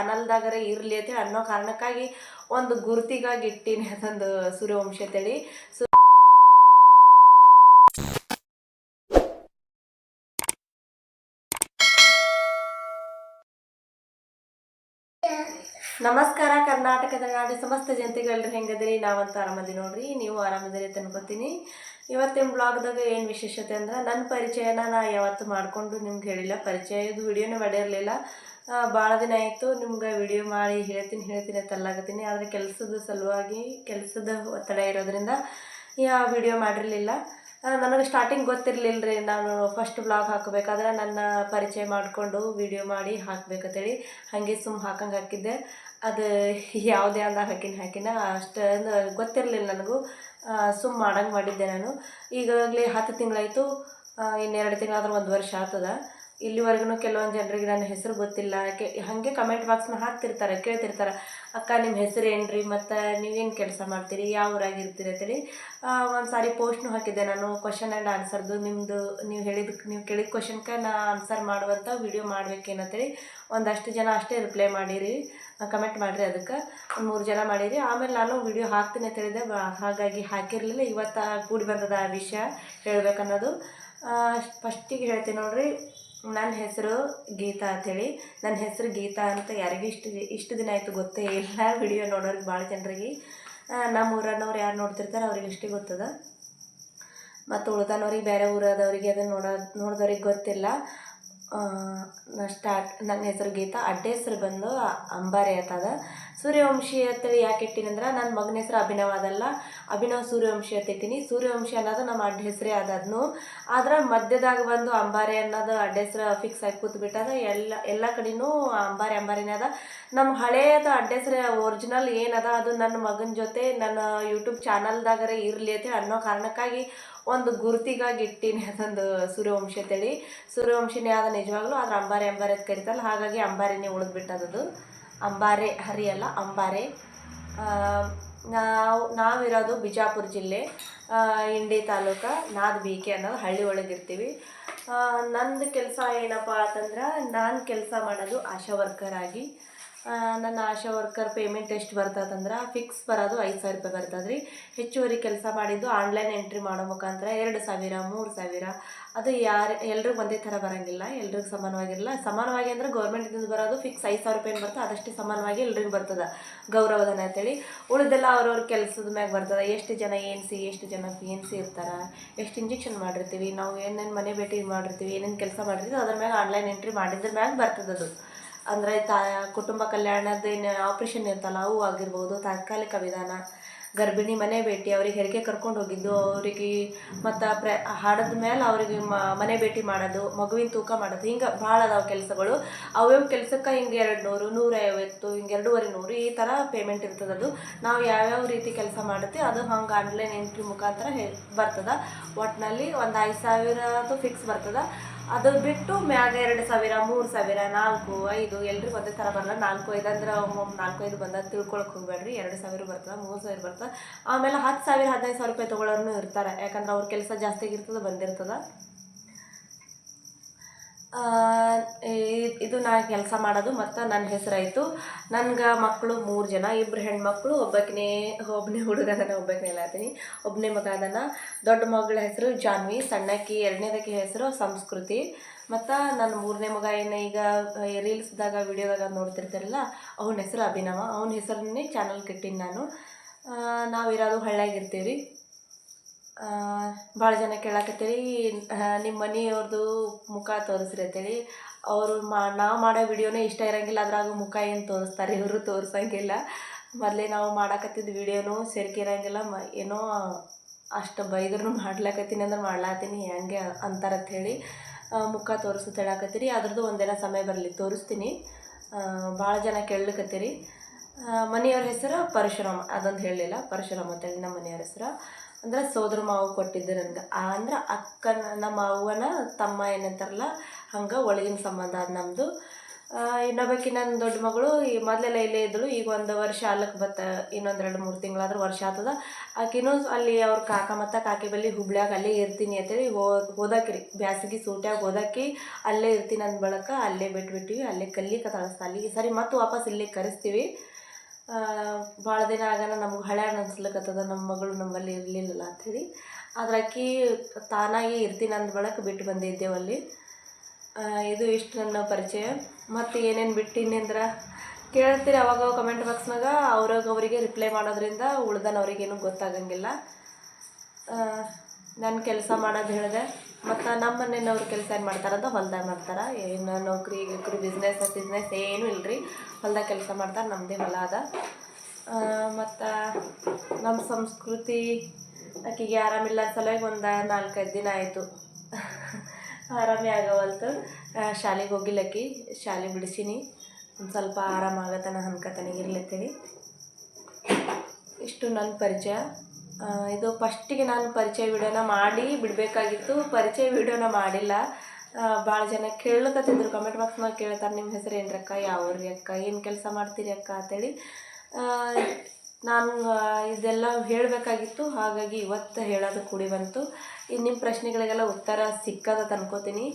ಚಾನಲ್ದಾಗರ ಇರಲಿ ಅಂತೇಳಿ ಅನ್ನೋ ಕಾರಣಕ್ಕಾಗಿ ಒಂದು ಗುರುತಿಗಾಗಿ ಇಟ್ಟೀನಿ ಅದೊಂದು ಸೂರ್ಯವಂಶ ಅಂತೇಳಿ. ನಮಸ್ಕಾರ ಕರ್ನಾಟಕದ ನಾಡಿ ಸಮಸ್ತ ಜನತೆಗಳ್ರಿ ಹೆಂಗದ್ರಿ ನಾವಂತ ಆರಾಮದಿ ನೋಡ್ರಿ, ನೀವು ಆರಾಮದಿರಿ ಅಂತ ಅನ್ಕೋತೀನಿ. ಇವತ್ತಿನ ಬ್ಲಾಗ್ದಾಗ ಏನು ವಿಶೇಷತೆ ಅಂದ್ರೆ ನನ್ನ ಪರಿಚಯನ ನಾ ಯಾವತ್ತು ಮಾಡಿಕೊಂಡು ನಿಮ್ಗೆ ಹೇಳಿಲ್ಲ ಪರಿಚಯದ ವಿಡಿಯೋನೇ ಮಾಡಿರಲಿಲ್ಲ. ಭಾಳ ದಿನ ಆಯಿತು, ನಿಮ್ಗೆ ವಿಡಿಯೋ ಮಾಡಿ ಹೇಳ್ತೀನಿ ಹೇಳ್ತೀನಿ ತಲ್ಲಾಗತ್ತೀನಿ ಆದರೆ ಕೆಲಸದ ಸಲುವಾಗಿ ಕೆಲಸದ ಒತ್ತಡ ಇರೋದ್ರಿಂದ ಯಾವ ವಿಡಿಯೋ ಮಾಡಿರಲಿಲ್ಲ. ನನಗೆ ಸ್ಟಾರ್ಟಿಂಗ್ ಗೊತ್ತಿರಲಿಲ್ಲ ರೀ ನಾನು ಫಸ್ಟ್ ಬ್ಲಾಗ್ ಹಾಕಬೇಕಾದ್ರೆ ನನ್ನ ಪರಿಚಯ ಮಾಡಿಕೊಂಡು ವಿಡಿಯೋ ಮಾಡಿ ಹಾಕಬೇಕಂತೇಳಿ ಹಾಗೆ ಸುಮ್ಮ ಹಾಕಂಗೆ ಹಾಕಿದ್ದೆ. ಅದು ಯಾವುದೇ ಅಂದ ಹಾಕಿನ ಹಾಕಿನ ಅಷ್ಟೊಂದು ಗೊತ್ತಿರಲಿಲ್ಲ ನನಗೂ. ಸುಮ್ಮ ಮಾಡಂಗೆ ಮಾಡಿದ್ದೆ ನಾನು. ಈಗಾಗಲೇ ಹತ್ತು ತಿಂಗಳಾಯಿತು. ಇನ್ನೆರಡು ತಿಂಗಳಾದ್ರೆ ಒಂದು ವರ್ಷ ಆಗ್ತದ ಇಲ್ಲಿವರೆಗೂ ಕೆಲವೊಂದು ಜನರಿಗೆ ನನ್ನ ಹೆಸರು ಗೊತ್ತಿಲ್ಲ. ಕೆ ಹಾಗೆ ಕಮೆಂಟ್ ಬಾಕ್ಸ್ನ ಹಾಕ್ತಿರ್ತಾರೆ, ಕೇಳ್ತಿರ್ತಾರೆ, ಅಕ್ಕ ನಿಮ್ಮ ಹೆಸರು ಏನ್ರಿ? ಮತ್ತು ನೀವೇನು ಕೆಲಸ ಮಾಡ್ತೀರಿ? ಯಾವ ಊರಾಗಿರ್ತೀರಿ ಅಂತೇಳಿ ಒಂದು ಸಾರಿ ಪೋಸ್ಟ್ನು ಹಾಕಿದ್ದೆ ನಾನು ಕ್ವಶನ್ ಆ್ಯಂಡ್ ಆನ್ಸರ್ದು ನಿಮ್ಮದು ನೀವು ಹೇಳಿದಕ್ಕೆ ನೀವು ಕೇಳಿದ ಕ್ವಶನ್ಗೆ ನಾ ಆನ್ಸರ್ ಮಾಡುವಂಥ ವಿಡಿಯೋ ಮಾಡ್ಬೇಕೇನಂತೇಳಿ ಒಂದಷ್ಟು ಜನ ಅಷ್ಟೇ ರಿಪ್ಲೈ ಮಾಡಿರಿ ಕಮೆಂಟ್ ಮಾಡಿರಿ ಅದಕ್ಕೆ, ಒಂದು ಮೂರು ಜನ ಮಾಡಿರಿ. ಆಮೇಲೆ ನಾನು ವಿಡಿಯೋ ಹಾಕ್ತೀನಿ ಅಂತ ಹೇಳಿದೆ ಹಾಗಾಗಿ ಹಾಕಿರಲಿಲ್ಲ. ಇವತ್ತು ಕೂಡಿ ಬಂದದ ಆ ವಿಷಯ ಹೇಳ್ಬೇಕನ್ನೋದು. ಫಸ್ಟಿಗೆ ಹೇಳ್ತೀನಿ ನೋಡ್ರಿ ನನ್ನ ಹೆಸರು ಗೀತಾ ಅಂಥೇಳಿ ನನ್ನ ಹೆಸರು ಗೀತಾ ಅಂತ ಯಾರಿಗೂ ಇಷ್ಟು ಇಷ್ಟು ದಿನ ಆಯಿತು ಗೊತ್ತೇ ಇಲ್ಲ. ವಿಡಿಯೋ ನೋಡೋರಿಗೆ ಭಾಳ ಜನರಿಗೆ. ನಮ್ಮ ಊರನ್ನವ್ರು ಯಾರು ನೋಡ್ತಿರ್ತಾರೆ ಅವ್ರಿಗೆ ಇಷ್ಟೇ ಗೊತ್ತದ. ಮತ್ತು ಉಳ್ದನವ್ರಿಗೆ ಬೇರೆ ಊರದವ್ರಿಗೆ ಅದನ್ನು ನೋಡೋ ನೋಡಿದವ್ರಿಗೆ ಗೊತ್ತಿಲ್ಲ. ನಾ ಸ್ಟಾರ್ಟ್ ನನ್ನ ಹೆಸರು ಗೀತಾ. ಅಡ್ಡ ಹೆಸರು ಬಂದು ಅಂಬಾರಿ ಅಂತದ ಸೂರ್ಯವಂಶಿ ಅಂತೇಳಿ ಯಾಕೆ ಇಟ್ಟಿನಂದ್ರೆ ನನ್ನ ಮಗನ ಹೆಸರು ಅಭಿನವ ಅದಲ್ಲ. ಅಭಿನವ್ ಸೂರ್ಯವಂಶಿ ಅಂತ ಇಟ್ಟಿನಿ. ಸೂರ್ಯವಂಶಿ ಅನ್ನೋದು ನಮ್ಮ ಅಡ್ಡ ಹೆಸರೇ ಅದನ್ನು ಆದ್ರೆ ಮಧ್ಯದಾಗ ಬಂದು ಅಂಬಾರಿ ಅನ್ನೋದು ಅಡ್ಡ ಹೆಸರು ಫಿಕ್ಸ್ ಆಗಿ ಕೂತ್ಬಿಟ್ಟದ. ಎಲ್ಲ ಎಲ್ಲ ಕಡೆನೂ ಅಂಬಾರಿ ಅಂಬಾರಿನೇ ಅದ. ನಮ್ಮ ಹಳೆಯದ ಅಡ್ಡ ಹೆಸರು ಒರಿಜಿನಲ್ ಏನದ, ಅದು ನನ್ನ ಮಗನ ಜೊತೆ ನನ್ನ ಯೂಟ್ಯೂಬ್ ಚಾನಲ್ದಾಗರೆ ಇರಲಿ ಅಂತ ಅನ್ನೋ ಕಾರಣಕ್ಕಾಗಿ ಒಂದು ಗುರುತಿಗಾಗಿ ಇಟ್ಟಿನಿ ಅದೊಂದು ಸೂರ್ಯವಂಶಿ ಅಂತೇಳಿ. ಸೂರ್ಯವಂಶಿನೇ ಆದ ನಿಜವಾಗ್ಲೂ, ಆದ್ರೆ ಅಂಬಾರಿ ಅಂಬಾರಿ ಅಂತ ಕರಿತಾರಲ್ಲ, ಹಾಗಾಗಿ ಅಂಬಾರಿನೇ ಉಳಿದ್ಬಿಟ್ಟದದು. ಅಂಬಾರೆ, ಹರಿಯಲ್ಲ, ಅಂಬಾರೆ. ನಾವು, ನಾವಿರೋದು ಬಿಜಾಪುರ ಜಿಲ್ಲೆ ಇಂಡಿ ತಾಲೂಕ, ನಾದ್ ಬಿ ಕೆ ಅನ್ನೋದು ಹಳ್ಳಿ ಒಳಗಿರ್ತೀವಿ ನಂದು ಕೆಲಸ ಏನಪ್ಪ ಅಂತಂದ್ರೆ ನಾನು ಕೆಲಸ ಮಾಡೋದು ಆಶಾ ವರ್ಕರ್ ಆಗಿ. ನನ್ನ ಆಶಾ ವರ್ಕರ್ ಪೇಮೆಂಟ್ ಎಷ್ಟು ಬರ್ತದಂದ್ರೆ ಫಿಕ್ಸ್ ಬರೋದು ಐದು ಸಾವಿರ ರೂಪಾಯಿ ಬರ್ತದೆ ರೀ ಹೆಚ್ಚುವರಿ ಕೆಲಸ ಮಾಡಿದ್ದು ಆನ್ಲೈನ್ ಎಂಟ್ರಿ ಮಾಡೋ ಮುಖಾಂತರ ಎರಡು ಸಾವಿರ, ಮೂರು ಸಾವಿರ. ಅದು ಯಾರು, ಎಲ್ರಿಗೂ ಒಂದೇ ಥರ ಬರೋಂಗಿಲ್ಲ, ಎಲ್ರಿಗೂ ಸಮಾನವಾಗಿರಲ್ಲ. ಸಮಾನವಾಗಿ ಅಂದ್ರೆ ಗೌರ್ಮೆಂಟಿಂದ ಬರೋದು ಫಿಕ್ಸ್ ಐದು ಸಾವಿರ ರೂಪಾಯಿ ಬರ್ತದೆ, ಅದಷ್ಟೇ ಸಮಾನವಾಗಿ ಎಲ್ರಿಗೂ ಬರ್ತದೆ. ಗೌರವಧನ ಅಂತೇಳಿ. ಉಳಿದೆಲ್ಲ ಅವ್ರವ್ರ ಕೆಲಸದ ಮ್ಯಾಗ ಬರ್ತದೆ. ಎಷ್ಟು ಜನ ಏನು ಸಿ ಎಷ್ಟು ಜನ ಪಿ ಎನ್ ಸಿ ಇರ್ತಾರೆ, ಎಷ್ಟು ಇಂಜೆಕ್ಷನ್ ಮಾಡಿರ್ತೀವಿ, ನಾವು ಏನೇನು ಮನೆ ಭೇಟಿ ಮಾಡಿರ್ತೀವಿ, ಏನೇನು ಕೆಲಸ ಮಾಡಿರ್ತೀವಿ, ಅದ್ರ ಮ್ಯಾಗ ಆನ್ಲೈನ್ ಎಂಟ್ರಿ ಮಾಡಿದ್ರ ಮ್ಯಾಗ ಬರ್ತದದು. ಅಂದರೆ ತಾ, ಕುಟುಂಬ ಕಲ್ಯಾಣದ ಏನು ಆಪ್ರೇಷನ್ ಇರ್ತಲ್ಲ ಅವು ಆಗಿರ್ಬೋದು, ತಾತ್ಕಾಲಿಕ ವಿಧಾನ. ಗರ್ಭಿಣಿ ಮನೆ ಭೇಟಿ, ಅವ್ರಿಗೆ ಹೆರಿಗೆ ಕರ್ಕೊಂಡು ಹೋಗಿದ್ದು, ಅವರಿಗೆ ಮತ್ತು ಪ್ರ, ಹಾಡದ ಮೇಲೆ ಅವ್ರಿಗೆ ಮನೆ ಭೇಟಿ ಮಾಡೋದು, ಮಗುವಿನ ತೂಕ ಮಾಡೋದು, ಹಿಂಗೆ ಭಾಳ ಅದಾವ ಕೆಲಸಗಳು. ಅವ್ಯಾವ ಕೆಲಸಕ್ಕೆ ಹಿಂಗೆ ಎರಡು ನೂರು ನೂರೈವತ್ತು ಹಿಂಗೆ ಎರಡೂವರೆ ನೂರು ಈ ಥರ ಪೇಮೆಂಟ್ ಇರ್ತದೆ ಅದು. ನಾವು ಯಾವ್ಯಾವ ರೀತಿ ಕೆಲಸ ಮಾಡುತ್ತೆ ಅದು ಹಂಗೆ ಆನ್ಲೈನ್ ಎಂಟ್ರಿ ಮುಖಾಂತರ ಹೇ, ಬರ್ತದೆ. ಒಟ್ಟಿನಲ್ಲಿ ಒಂದು ಐದು ಸಾವಿರದ್ದು ಫಿಕ್ಸ್ ಬರ್ತದೆ. ಅದು ಬಿಟ್ಟು ಮ್ಯಾಗ ಎರಡು ಸಾವಿರ, ಮೂರು ಸಾವಿರ, ನಾಲ್ಕು, ಐದು, ಎಲ್ರಿಗೂ ಒಂದೇ ಥರ ಬರಲ್ಲ. ನಾಲ್ಕು, ಐದು ಅಂದ್ರೆ ನಾಲ್ಕು, ಐದು ಬಂದ ತಿಳ್ಕೊಳಕ್ಕೆ ಹೋಗ್ಬೇಡ್ರಿ. ಎರಡು ಸಾವಿರ ಬರ್ತದೆ, ಮೂರು ಸಾವಿರ ಬರ್ತದೆ. ಆಮೇಲೆ ಹತ್ತು ಸಾವಿರ, ಹದಿನೈದು ಸಾವಿರ ರೂಪಾಯಿ ತೊಗೊಳೋರು ಇರ್ತಾರೆ. ಯಾಕಂದ್ರೆ ಅವ್ರ ಕೆಲಸ ಜಾಸ್ತಿ ಆಗಿರ್ತದೆ ಬಂದಿರ್ತದೆ. ಇದು ನಾ ಕೆಲಸ ಮಾಡೋದು ಮತ್ತು ನನ್ನ ಹೆಸರಾಯಿತು. ನನ್ಗೆ ಮಕ್ಕಳು ಮೂರು ಜನ ಇಬ್ಬರು ಹೆಣ್ಮಕ್ಳು, ಒಬ್ಬಕಿನೇ ಒಬ್ಬನೇ ಹುಡುಗ ಅದಾನ ಒಬ್ಬಕಿನೇ ಹೇಳತ್ತೀನಿ ಒಬ್ಬನೇ ಮಗ ಅದನ್ನ ದೊಡ್ಡ ಮಗಳ ಹೆಸರು ಜಾನ್ವಿ, ಸಣ್ಣಕ್ಕಿ, ಎರಡನೇದಕ್ಕೆ ಹೆಸರು ಸಂಸ್ಕೃತಿ. ಮತ್ತು ನನ್ನ ಮೂರನೇ ಮಗ ಏನು ಈಗ ರೀಲ್ಸ್ದಾಗ, ವಿಡಿಯೋದಾಗ ನೋಡ್ತಿರ್ತಾರಲ್ಲ, ಅವನ ಹೆಸರು ಅಭಿನವ. ಅವನ ಹೆಸರನ್ನೇ ಚಾನಲ್ ಕಟ್ಟೀನಿ ನಾನು. ನಾವು ನಾವಿರೋದು ಹಳ್ಳಿಯಾಗಿರ್ತೀವಿ ರೀ ಭಾಳ ಜನ ಕೇಳಾಕತ್ತೀರಿ ನಿಮ್ಮ ಮನೆಯವ್ರದ್ದು ಮುಖ ತೋರಿಸ್ರಿ ಅಂತೇಳಿ. ಅವರು ಮಾ ನಾವು ಮಾಡೋ ವಿಡಿಯೋನೇ ಇಷ್ಟ ಇರೋಂಗಿಲ್ಲ, ಅದ್ರಾಗ ಮುಖ ಏನು ತೋರಿಸ್ತಾರೆ ಇವರು ತೋರಿಸೋಂಗಿಲ್ಲ. ಮೊದಲೇ ನಾವು ಮಾಡಾಕತ್ತಿದ್ದ ವಿಡಿಯೋನೂ ಸೇರ್ಕಿರೋಂಗಿಲ್ಲ ಮ, ಏನೋ ಅಷ್ಟು ಬೈದ್ರೂ ಮಾಡ್ಲಾಕತ್ತೀನಿ ಅಂದ್ರೆ ಮಾಡ್ಲಾತೀನಿ ಹೆಂಗೆ ಅಂತ ಹೇಳಿ ಮುಖ ತೋರಿಸು ಹೇಳಾಕತ್ತೀರಿ. ಅದ್ರದ್ದು ಒಂದಿನ ಸಮಯ ಬರಲಿ, ತೋರಿಸ್ತೀನಿ. ಭಾಳ ಜನ ಕೇಳಲಿಕ್ಕತ್ತೀರಿ ಮನೆಯವ್ರ ಹೆಸರು ಪರಶುರಾಮ, ಅದೊಂದು ಹೇಳಲಿಲ್ಲ, ಪರಶುರಾಮ ಅಂತೇಳಿ ನಮ್ಮ ಮನೆಯವ್ರ ಹೆಸರು. ಅಂದ್ರೆ ಸೋದರ ಮಾವು ಕೊಟ್ಟಿದ್ದು ನನಗೆ. ಅಂದ್ರೆ ಅಕ್ಕನ, ನಮ್ಮ ಅವ್ವನ ತಮ್ಮ ಏನಂತಾರಲ್ಲ, ಹಂಗೆ ಒಳಗಿನ ಸಂಬಂಧ ಅದು ನಮ್ಮದು ಇನ್ನೊಬ್ಬಾಕಿ ನನ್ನ ದೊಡ್ಡ ಮಗಳು, ಈ ಮೊದಲೆಲ್ಲ ಇಲ್ಲೇ ಇದ್ದಳು ಈಗ ಒಂದು ವರ್ಷ ಅಲ್ಲಕ್ಕೆ ಬತ್ತ, ಇನ್ನೊಂದು ಎರಡು ಮೂರು ತಿಂಗಳಾದ್ರೆ ವರ್ಷ ಆಗ್ತದ ಆಕಿನೂ ಅಲ್ಲಿ ಅವ್ರ ಕಾಕ ಮತ್ತು ಕಾಕಿ ಬಲ್ಲಿ ಹುಬ್ಳ್ಯಾಗ ಅಲ್ಲೇ ಇರ್ತೀನಿ ಅಂತೇಳಿ ಹೋ, ಹೋದಾಕಿ ರೀ. ಬ್ಯಾಸಗಿ ಸೂಟ್ಯಾಗ ಹೋದಾಕಿ ಅಲ್ಲೇ ಇರ್ತೀನಿ ಅಂದ ಬಳಕ ಅಲ್ಲೇ ಬಿಟ್ಬಿಟ್ಟಿವಿ ಅಲ್ಲೇ ಕಲಿಕತ್ತಾಳ ಅಲ್ಲಿಗೆ ಸರಿ ಮತ್ತೆ ವಾಪಸ್ ಇಲ್ಲೇ ಕರೆಸ್ತೀವಿ. ಭಾಳ ದಿನ ಆಗಾನ ನಮ್ಗೆ ಹಳೆ ಅನ್ಸ್ಲಿಕ್ಕತ್ತದ ನಮ್ಮ ಮಗಳು ನಮ್ಮಲ್ಲಿ ಇರಲಿಲ್ಲಲ್ಲ ಅಂಥೇಳಿ ಆದ್ರೆ ಅಕ್ಕಿ ತಾನಾಗಿ ಇರ್ತೀನಿ ಅಂದ ಬಳಕ ಬಿಟ್ಟು ಬಂದಿದ್ದೇವಲ್ಲಿ ಇದು ಇಷ್ಟು ನನ್ನ ಪರಿಚಯ. ಮತ್ತು ಏನೇನು ಬಿಟ್ಟಿನಿ ಅಂದ್ರೆ ಕೇಳ್ತೀರಿ ಅವಾಗ ಕಮೆಂಟ್ ಬಾಕ್ಸ್ನಾಗ ಅವ್ರಾಗ ರಿಪ್ಲೈ ಮಾಡೋದ್ರಿಂದ ಉಳ್ದನವ್ರಿಗೇನು ಗೊತ್ತಾಗಂಗಿಲ್ಲ. ನನ್ನ ಕೆಲಸ ಮಾಡೋದು ಹೇಳಿದೆ. ಮತ್ತು ನಮ್ಮ ಮನೆಯವ್ರು ಕೆಲಸ ಏನು ಮಾಡ್ತಾರಂತ ಹೊಲ್ದಾಗ ಮಾಡ್ತಾರೆ. ಏನು ನೌಕರಿ, ಗಿಕ್ರಿ ಬಿಸ್ನೆಸ್ ಬಿಸ್ನೆಸ್ ಏನೂ ಇಲ್ಲರಿ ಹೊಲ್ದಾಗ ಕೆಲಸ ಮಾಡ್ತಾರೆ ನಮ್ಮದೇ ಹೊಲ ಅದ. ಮತ್ತು ನಮ್ಮ ಸಂಸ್ಕೃತಿ ಆಕೆಗೆ ಆರಾಮಿಲ್ಲ ಸಲುವಾಗಿ ಒಂದು ನಾಲ್ಕೈದು ದಿನ ಆಯಿತು. ಆರಾಮೇ ಆಗವಲ್ತು. ಶಾಲೆಗೆ ಹೋಗಿಲ್ಲಕ್ಕಿ ಶಾಲೆ ಬಿಡಿಸೀನಿ. ಒಂದು ಸ್ವಲ್ಪ ಆರಾಮಾಗತನ ಅನ್ಕತನಿಗೆ ಇರ್ಲತ್ತೀನಿ ಇಷ್ಟು ನನ್ನ ಪರಿಚಯ. ಇದು ಫಸ್ಟಿಗೆ ನಾನು ಪರಿಚಯ ವಿಡಿಯೋನ ಮಾಡಿ ಬಿಡಬೇಕಾಗಿತ್ತು. ಪರಿಚಯ ವಿಡಿಯೋನ ಮಾಡಿಲ್ಲ. ಭಾಳ ಜನ ಕೇಳಕತ್ತಿದ್ರು ಕಮೆಂಟ್ ಬಾಕ್ಸ್ನಾಗ ಕೇಳ್ತಾರೆ ನಿಮ್ಮ ಹೆಸರು ಏನು ಅಕ್ಕ ಯಾವ ಊರಿ ಅಕ್ಕ? ಏನು ಕೆಲಸ ಮಾಡ್ತೀರಿ ಅಕ್ಕ? ಅಂತೇಳಿ. ನಾನು ಇದೆಲ್ಲ ಹೇಳಬೇಕಾಗಿತ್ತು. ಹಾಗಾಗಿ ಇವತ್ತು ಹೇಳೋದು ಕೂಡಿ ಬಂತು. ಇನ್ನು ನಿಮ್ಮ ಪ್ರಶ್ನೆಗಳಿಗೆಲ್ಲ ಉತ್ತರ ಸಿಕ್ಕದ ಅನ್ಕೋತೀನಿ.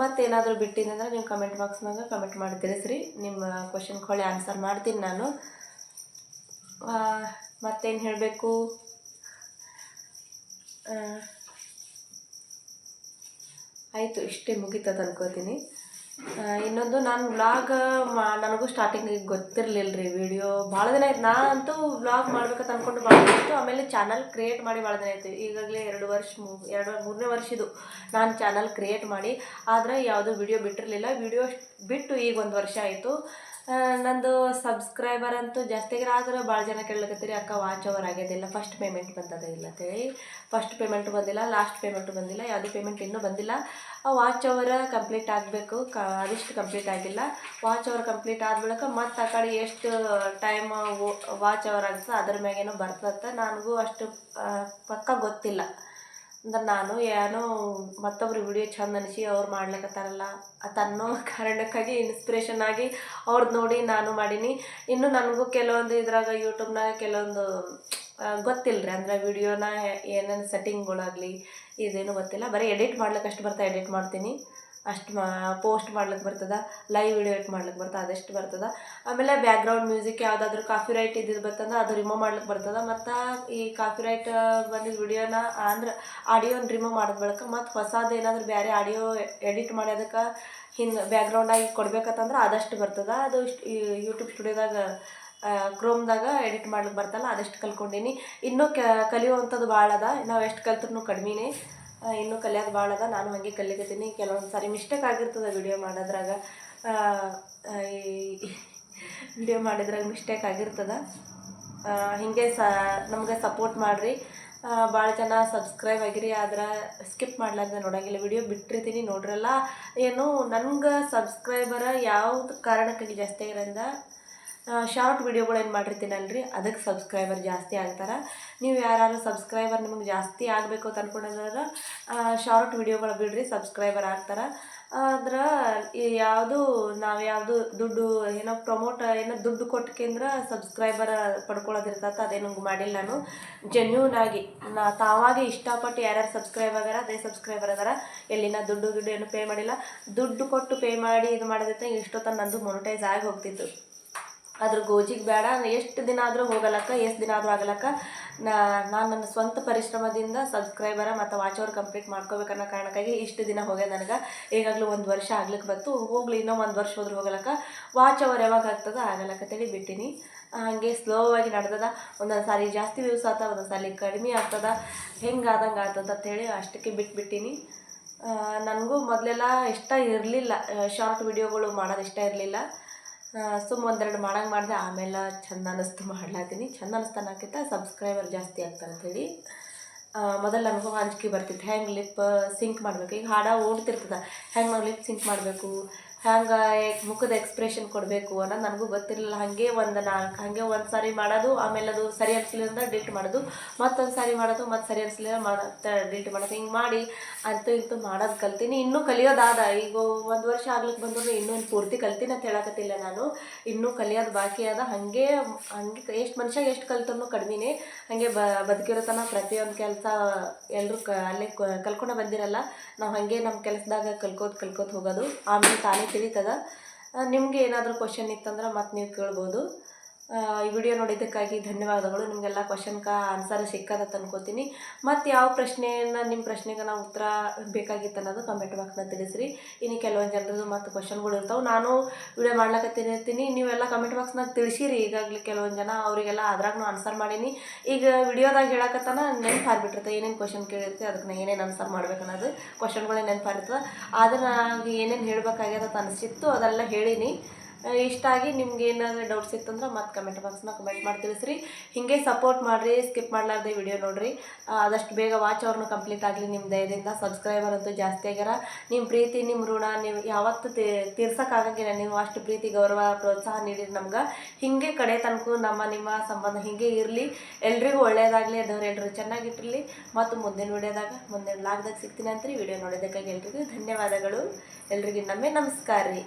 ಮತ್ತೇನಾದರೂ ಬಿಟ್ಟಿದ್ದಂದ್ರೆ ನೀವು ಕಮೆಂಟ್ ಬಾಕ್ಸ್ನಾಗ ಕಮೆಂಟ್ ಮಾಡಿ ತಿಳಿಸ್ರಿ. ನಿಮ್ಮ ಕ್ವಶನ್ ಹೊಳೆ ಆನ್ಸರ್ ಮಾಡ್ತೀನಿ ನಾನು. ಮತ್ತೇನು ಹೇಳಬೇಕು? ಆಯಿತು, ಇಷ್ಟೇ ಮುಗಿತ ಅನ್ಕೋತೀನಿ. ಇನ್ನೊಂದು, ನಾನು ವ್ಲಾಗ್ ಮಾ, ನನಗೂ ಸ್ಟಾರ್ಟಿಂಗಿಗೆ ಗೊತ್ತಿರಲಿಲ್ಲ ರೀ ವಿಡಿಯೋ ಭಾಳ ದಿನ ಆಯ್ತು, ನಾ ಅಂತೂ ವ್ಲಾಗ್ ಮಾಡ್ಬೇಕಂತ ಅಂದ್ಕೊಂಡು ಭಾಳ ದಿನ ಆಯಿತು. ಆಮೇಲೆ ಚಾನಲ್ ಕ್ರಿಯೇಟ್ ಮಾಡಿ ಭಾಳ ದಿನ ಆಯಿತು. ಈಗಾಗಲೇ ಎರಡು ವರ್ಷ ಮೂ, ಎರಡು, ಮೂರನೇ ವರ್ಷ ಇದು ನಾನು ಚಾನಲ್ ಕ್ರಿಯೇಟ್ ಮಾಡಿ. ಆದರೆ ಯಾವುದೂ ವಿಡಿಯೋ ಬಿಟ್ಟಿರಲಿಲ್ಲ. ವಿಡಿಯೋ ಬಿಟ್ಟು ಈಗ ಒಂದು ವರ್ಷ ಆಯಿತು. ನಂದು ಸಬ್ಸ್ಕ್ರೈಬರ್ ಅಂತೂ ಜಾಸ್ತಿ ಆಗಿರ ಆದ್ರೆ ಭಾಳ ಜನ ಕೇಳಕತ್ತೀರಿ, ಅಕ್ಕ ವಾಚ್ ಅವರ್ ಆಗ್ಯದಿಲ್ಲ. ಫಸ್ಟ್ ಪೇಮೆಂಟ್ ಬಂದದ ಇಲ್ಲ ಅಂತೇಳಿ ಫಸ್ಟ್ ಪೇಮೆಂಟ್ ಬಂದಿಲ್ಲ ಲಾಸ್ಟ್ ಪೇಮೆಂಟ್ ಬಂದಿಲ್ಲ, ಯಾವುದೇ ಪೇಮೆಂಟ್ ಇನ್ನೂ ಬಂದಿಲ್ಲ. ಆ ವಾಚ್ ಅವರ್ ಕಂಪ್ಲೀಟ್ ಆಗಬೇಕು, ಕ, ಅದಿಷ್ಟು ಕಂಪ್ಲೀಟ್ ಆಗಿಲ್ಲ. ವಾಚ್ ಅವರ್ ಕಂಪ್ಲೀಟ್ ಆದ ಬಳಿಕ ಮತ್ತು ಆ ಕಡೆ ಎಷ್ಟು ಟೈಮ್ ವಾಚ್ ಅವರ್ ಆಗುತ್ತೆ ಅದ್ರ ಮ್ಯಾಗೇನೋ ಬರ್ತದೆ ನನಗೂ ಅಷ್ಟು ಪಕ್ಕ ಗೊತ್ತಿಲ್ಲ. ಅಂದ್ರೆ ನಾನು ಏನೋ ಮತ್ತೊಬ್ರು ವಿಡಿಯೋ ಚಂದ ಅನಿಸಿ ಅವ್ರು ಮಾಡ್ಲಕತ್ತಾರಲ್ಲ. ಅದು ಅನ್ನೋ ಕಾರಣಕ್ಕಾಗಿ ಇನ್ಸ್ಪಿರೇಷನ್ ಆಗಿ ಅವ್ರದ್ದು ನೋಡಿ ನಾನು ಮಾಡೀನಿ. ಇನ್ನು ನನಗೂ ಕೆಲವೊಂದು ಇದ್ರಾಗ ಯೂಟ್ಯೂಬ್ನಾಗ ಕೆಲವೊಂದು ಗೊತ್ತಿಲ್ಲ ರೀ ಅಂದ್ರೆ ವಿಡಿಯೋನ ಏನೇನು ಸೆಟ್ಟಿಂಗ್ಗಳಾಗಲಿ ಇದೇನು ಗೊತ್ತಿಲ್ಲ. ಬರೀ ಎಡಿಟ್ ಮಾಡ್ಲಿಕ್ಕೆ ಅಷ್ಟು ಬರ್ತಾ ಎಡಿಟ್ ಮಾಡ್ತೀನಿ. ಅಷ್ಟು ಮಾ, ಪೋಸ್ಟ್ ಮಾಡ್ಲಿಕ್ಕೆ ಬರ್ತದ ಲೈವ್ ವಿಡಿಯೋ ಎಡಿಟ್ ಮಾಡ್ಲಿಕ್ಕೆ ಬರ್ತದೆ, ಅದೆಷ್ಟು ಬರ್ತದ. ಆಮೇಲೆ ಬ್ಯಾಕ್ಗ್ರೌಂಡ್ ಮ್ಯೂಸಿಕ್ ಯಾವುದಾದ್ರೂ ಕಾಫಿ ರೈಟ್ ಇದ್ದಿದ್ದು ಬರ್ತಂದ್ರೆ ಅದು ರಿಮೂವ್ ಮಾಡ್ಲಿಕ್ಕೆ ಬರ್ತದೆ. ಮತ್ತು ಈ ಕಾಫಿ ರೈಟ್ ಬಂದಿದ್ದ ವಿಡಿಯೋನ ಅಂದ್ರೆ ಆಡಿಯೋನ ರಿಮೂವ್ ಮಾಡಿದ ಬಳಿಕ ಮತ್ತು ಹೊಸದು ಏನಾದರೂ ಬೇರೆ ಆಡಿಯೋ ಎಡಿಟ್ ಮಾಡೋದಕ್ಕೆ ಹಿಂಗೆ ಬ್ಯಾಕ್ಗ್ರೌಂಡಾಗಿ ಕೊಡ್ಬೇಕಂತಂದ್ರೆ ಅದಷ್ಟು ಬರ್ತದೆ. ಅದು ಯೂಟ್ಯೂಬ್ ಸ್ಟುಡಿಯೋದಾಗ ಕ್ರೋಮ್ದಾಗ ಎಡಿಟ್ ಮಾಡ್ಲಿಕ್ಕೆ ಬರ್ತಲ್ಲ ಅದಷ್ಟು ಕಲ್ತ್ಕೊಂಡೀನಿ ಇನ್ನೂ ಕಲಿಯುವಂಥದ್ದು ಭಾಳ ಅದ ನಾವು ಎಷ್ಟು ಕಲ್ತ್ರೂ ಕಡಿಮೆನೇ. ಇನ್ನೂ ಕಲಿಯೋದು ಭಾಳ ಅದ. ನಾನು ಹಾಗೆ ಕಲಿಕತ್ತೀನಿ ಕೆಲವೊಂದು ಸಾರಿ ಮಿಸ್ಟೇಕ್ ಆಗಿರ್ತದೆ ವಿಡಿಯೋ ಮಾಡೋದ್ರಾಗ. ವಿಡಿಯೋ ಮಾಡಿದ್ರಾಗ ಮಿಸ್ಟೇಕ್ ಆಗಿರ್ತದೆ. ಹಿಂಗೆ ಸ, ನಮಗೆ ಸಪೋರ್ಟ್ ಮಾಡಿರಿ. ಭಾಳ ಜನ ಸಬ್ಸ್ಕ್ರೈಬ್ ಆಗಿರಿ. ಆದ್ರೆ ಸ್ಕಿಪ್ ಮಾಡ್ಲಾರ್ದ ನೋಡಂಗಿಲ್ಲ. ವಿಡಿಯೋ ಬಿಟ್ಟಿರ್ತೀನಿ ನೋಡ್ರಲ್ಲ. ಏನು, ನನ್ಗೆ ಸಬ್ಸ್ಕ್ರೈಬರ ಯಾವ್ದು ಕಾರಣಕ್ಕಾಗಿ ಜಾಸ್ತಿ ಆಗಿರೋದ್ರಿಂದ ಶಾರ್ಟ್ ವಿಡಿಯೋಗಳು ಏನು ಮಾಡಿರ್ತೀನಲ್ರಿ? ಅದಕ್ಕೆ ಸಬ್ಸ್ಕ್ರೈಬರ್ ಜಾಸ್ತಿ ಆಗ್ತಾರೆ. ನೀವು ಯಾರು ಸಬ್ಸ್ಕ್ರೈಬರ್ ನಿಮಗೆ ಜಾಸ್ತಿ ಆಗಬೇಕು ಅಂತ ಅನ್ಕೊಂಡಿದ್ರೆ ಶಾರ್ಟ್ ವೀಡಿಯೋಗಳು ಬಿಡ್ರಿ ಸಬ್ಸ್ಕ್ರೈಬರ್ ಆಗ್ತಾರೆ. ಆದ್ರೆ ಯಾವುದು ನಾವು ಯಾವುದು ದುಡ್ಡು ಏನೋ ಪ್ರಮೋಟ್ ಏನೋ ದುಡ್ಡು ಕೊಟ್ಕೇಂದ್ರ ಸಬ್ಸ್ಕ್ರೈಬರ್ ಪಡ್ಕೊಳ್ಳೋದಿರ್ತೈತೆ ಅದೇನು ಮಾಡಿಲ್ಲ ನಾನು. ಜೆನ್ಯೂನ್ ಆಗಿ, ನಾ ತಾವಾಗೆ ಇಷ್ಟಪಟ್ಟು ಯಾರ್ಯಾರು ಸಬ್ಸ್ಕ್ರೈಬ್ ಆಗಾರ ಅದೇ ಸಬ್ಸ್ಕ್ರೈಬರ್ ಅದಾರ. ಎಲ್ಲಿನ ದುಡ್ಡು ದುಡ್ಡು ಏನು ಪೇ ಮಾಡಿಲ್ಲ. ದುಡ್ಡು ಕೊಟ್ಟು ಪೇ ಮಾಡಿ ಇದು ಮಾಡೋದಿತ್ತ ಇಷ್ಟೊತ್ತನ ನಂದು ಮೊನಿಟೈಸ್ ಆಗಿ ಹೋಗ್ತಿತ್ತು. ಅದ್ರ ಗೋಜಿಗೆ ಬೇಡ ಎಷ್ಟು ದಿನ ಆದರೂ ಹೋಗಲಕ್ಕ, ಎಷ್ಟು ದಿನ ಆದರೂ ಆಗಲಕ್ಕ. ನಾನು ನನ್ನ ಸ್ವಂತ ಪರಿಶ್ರಮದಿಂದ ಸಬ್ಸ್ಕ್ರೈಬರ ಮತ್ತು ವಾಚ್ ಅವರ್ ಕಂಪ್ಲೀಟ್ ಮಾಡ್ಕೋಬೇಕನ್ನೋ ಕಾರಣಕ್ಕಾಗಿ ಇಷ್ಟು ದಿನ ಹೋಗೆ ನನಗೆ. ಈಗಾಗಲೂ ಒಂದು ವರ್ಷ ಆಗ್ಲಿಕ್ಕೆ ಬಂತು. ಹೋಗ್ಲಿ ಇನ್ನೂ ಒಂದು ವರ್ಷ ಹೋದ್ರೆ ಹೋಗಲಕ್ಕ. ವಾಚ್ ಅವರ್ ಯಾವಾಗ ಆಗ್ತದ ಆಗಲಕ್ಕಂತೇಳಿ ಬಿಟ್ಟಿನಿ. ಹಾಗೆ ಸ್ಲೋ ಆಗಿ ನಡೆದದ. ಒಂದೊಂದು ಸಾರಿ ಜಾಸ್ತಿ ವ್ಯೂಸ್ ಆತ ಒಂದೊಂದು ಸಾರಿ ಕಡಿಮೆ ಆಗ್ತದ. ಹೆಂಗೆ ಆದಂಗೆ ಆಗ್ತದ ಅಂತೇಳಿ ಅಷ್ಟಕ್ಕೆ ಬಿಟ್ಬಿಟ್ಟಿನಿ. ನನಗೂ ಮೊದಲೆಲ್ಲ ಇಷ್ಟ ಇರಲಿಲ್ಲ. ಶಾರ್ಟ್ ವಿಡಿಯೋಗಳು ಮಾಡೋದು ಇಷ್ಟ ಇರಲಿಲ್ಲ. ಸುಮ್ಮ ಒಂದೆರಡು ಮಾಡಂಗೆ ಮಾಡಿದೆ, ಆಮೇಲೆ ಚಂದ ಅನ್ನಿಸ್ತು ಮಾಡ್ಲಾತೀನಿ. ಚಂದ ಅನ್ನಿಸ್ತಾನಕ್ಕಿಂತ ಸಬ್ಸ್ಕ್ರೈಬರ್ ಜಾಸ್ತಿ ಆಗ್ತಾರೆ ಅಂತೇಳಿ. ಮೊದಲು ನನಗೂ ಅಂಜಿಕೆ ಬರ್ತಿತ್ತು. ಹೆಂಗೆ ಲಿಪ್ ಸಿಂಕ್ ಮಾಡಬೇಕು. ಈಗ ಹಾಡ ಓಡ್ತಿರ್ತದೆ. ಹೆಂಗೆ ನಾವು ಲಿಪ್ ಸಿಂಕ್ ಮಾಡಬೇಕು? ಹಂಗೆ ಮುಖದ ಎಕ್ಸ್ಪ್ರೆಷನ್ ಕೊಡಬೇಕು ಅನ್ನೋದು ನನಗೂ ಗೊತ್ತಿರಲಿಲ್ಲ. ಹಾಗೆ ಒಂದು ನಾಲ್ಕು ಹಾಗೆ ಒಂದು ಸಾರಿ ಮಾಡೋದು, ಆಮೇಲೆ ಅದು ಸರಿ ಅನಿಸ್ಲಿಲ್ಲ ಡಿಲ್ಟ್ ಮಾಡೋದು. ಮತ್ತೊಂದು ಸಾರಿ ಮಾಡೋದು, ಮತ್ತು ಸರಿ ಅನಿಸ್ಲಿಲ್ಲ ಮತ್ತೆ ಡಿಲ್ಟ್ ಮಾಡೋದು. ಹಿಂಗೆ ಮಾಡಿ ಅಂತೂ ಇಂತೂ ಮಾಡೋದು ಕಲ್ತೀನಿ. ಇನ್ನೂ ಕಲಿಯೋದಾದ. ಈಗ ಒಂದು ವರ್ಷ ಆಗ್ಲಿಕ್ಕೆ ಬಂದ್ರೂ ಇನ್ನೂ ಪೂರ್ತಿ ಕಲ್ತೀನಿ ಅಂತ ಹೇಳಕತ್ತಿಲ್ಲ ನಾನು. ಇನ್ನೂ ಕಲಿಯೋದು ಬಾಕಿ ಅದ. ಹಾಗೆ, ಹಂಗೆ ಎಷ್ಟು ಮನುಷ್ಯ ಎಷ್ಟು ಕಲ್ತರೂ ಕಡಿಮೆನೇ ಹಾಗೆ ಬ ಬದುಕಿರೋ ತನಕ ಪ್ರತಿಯೊಂದು ಕೆಲಸ ಎಲ್ಲರೂ ಕ ಅಲ್ಲೇ ಕಲ್ಕೊಂಡು ಬಂದಿರಲ್ಲ. ನಾವು ಹಾಗೆ ನಮ್ಮ ಕೆಲಸದಾಗ ಕಲ್ಕೋದು ಕಲ್ಕೋತ ಹೋಗೋದು. ಆಮೇಲೆ ತಾನೇ ತಿಳಿತದ. ನಿಮಗೆ ಏನಾದರೂ ಕ್ವಶನ್ ಇತ್ತಂದ್ರೆ ಮತ್ತೆ ನೀವು ಕೇಳ್ಬೋದು. ಈ ವಿಡಿಯೋ ನೋಡಿದ್ದಕ್ಕಾಗಿ ಧನ್ಯವಾದಗಳು. ನಿಮಗೆಲ್ಲ ಕ್ವಶನ್ಗೆ ಆನ್ಸರ್ ಸಿಕ್ಕದತ್ತ ಅನ್ಕೋತೀನಿ ಮತ್ತು ಯಾವ ಪ್ರಶ್ನೆಯನ್ನು ನಿಮ್ಮ ಪ್ರಶ್ನೆಗೆ ನಾವು ಉತ್ತರ ಬೇಕಾಗಿತ್ತು ಅನ್ನೋದು ಕಮೆಂಟ್ ಬಾಕ್ಸ್ನ ತಿಳಿಸ್ರಿ. ಇನ್ನು ಕೆಲವೊಂದು ಜನರದ್ದು ಮತ್ತು ಕ್ವಶನ್ಗಳು ಇರ್ತಾವೆ. ನಾನು ವಿಡಿಯೋ ಮಾಡ್ಲಕತ್ತೀನಿ ಇರ್ತೀನಿ. ನೀವೆಲ್ಲ ಕಮೆಂಟ್ ಬಾಕ್ಸ್ನಾಗ ತಿಳಿಸಿರಿ. ಈಗಾಗಲೇ ಕೆಲವೊಂದು ಜನ ಅವರಿಗೆಲ್ಲ ಅದ್ರಾಗೂ ಆನ್ಸರ್ ಮಾಡೀನಿ. ಈಗ ವಿಡಿಯೋದಾಗ ಹೇಳಕತ್ತಾನ ನೆನ್ಪು ಹಾರ್ಬಿಟ್ಟಿರ್ತದೆ. ಏನೇನು ಕ್ವಶನ್ ಕೇಳಿರ್ತೀವಿ ಅದಕ್ಕೆ ನಾನು ಏನೇನು ಆನ್ಸರ್ ಮಾಡ್ಬೇಕು ಅನ್ನೋದು ಕ್ವಶನ್ಗಳೇ ನೆನ್ಪು ಹಾರಿರ್ತದೆ. ಆದ್ರೆ ನನಗೆ ಏನೇನು ಹೇಳಬೇಕಾಗ್ಯದ ಅನಿಸಿತ್ತು, ಅದೆಲ್ಲ ಹೇಳೀನಿ. ಇಷ್ಟ ಆಗಿ ನಿಮ್ಗೆ ಏನಾದರೂ ಡೌಟ್ಸ್ ಇತ್ತಂದ್ರೆ ಮತ್ತೆ ಕಮೆಂಟ್ ಬಾಕ್ಸ್ನ ಕಮೆಂಟ್ ಮಾಡಿ ತಿಳಿಸ್ರಿ. ಹಿಂಗೆ ಸಪೋರ್ಟ್ ಮಾಡಿರಿ ಸ್ಕಿಪ್ ಮಾಡಲಾರ್ದೆ ವಿಡಿಯೋ ನೋಡಿರಿ. ಆದಷ್ಟು ಬೇಗ ವಾಚ್ ಅವ್ರನ್ನ ಕಂಪ್ಲೀಟ್ ಆಗಲಿ ನಿಮ್ಮ ದಯದಿಂದ. ಸಬ್ಸ್ಕ್ರೈಬರ್ ಅಂತೂ ಜಾಸ್ತಿ ಆಗ್ಯಾರ. ನಿಮ್ಮ ಪ್ರೀತಿ ನಿಮ್ಮ ಋಣ, ನೀವು ಯಾವತ್ತೂ ತೀರ್ಸೋಕ್ಕಾಗಂಗಿಲ್ಲ ನೀವು ಅಷ್ಟು ಪ್ರೀತಿ, ಗೌರವ, ಪ್ರೋತ್ಸಾಹ ನೀಡಿರಿ ನಮ್ಗೆ. ಹಿಂಗೆ ಕಡೆ ತನಕ ನಮ್ಮ, ನಿಮ್ಮ ಸಂಬಂಧ ಹಿಂಗೆ ಇರಲಿ. ಎಲ್ರಿಗೂ ಒಳ್ಳೆಯದಾಗಲಿ ಅದವ್ರು ಎಲ್ಲರೂ ಚೆನ್ನಾಗಿಟ್ಟಿರಲಿ. ಮತ್ತು ಮುಂದಿನ ವಿಡಿಯೋದಾಗ ಮುಂದಿನ ಲಾಗ್ದಾಗ ಸಿಗ್ತೀನಿ ರೀ ವಿಡಿಯೋ ನೋಡೋದಕ್ಕಾಗಿ ಎಲ್ರಿಗೂ ಧನ್ಯವಾದಗಳು. ಎಲ್ರಿಗೂ ನಮ್ಮೇ ನಮಸ್ಕಾರ ರೀ.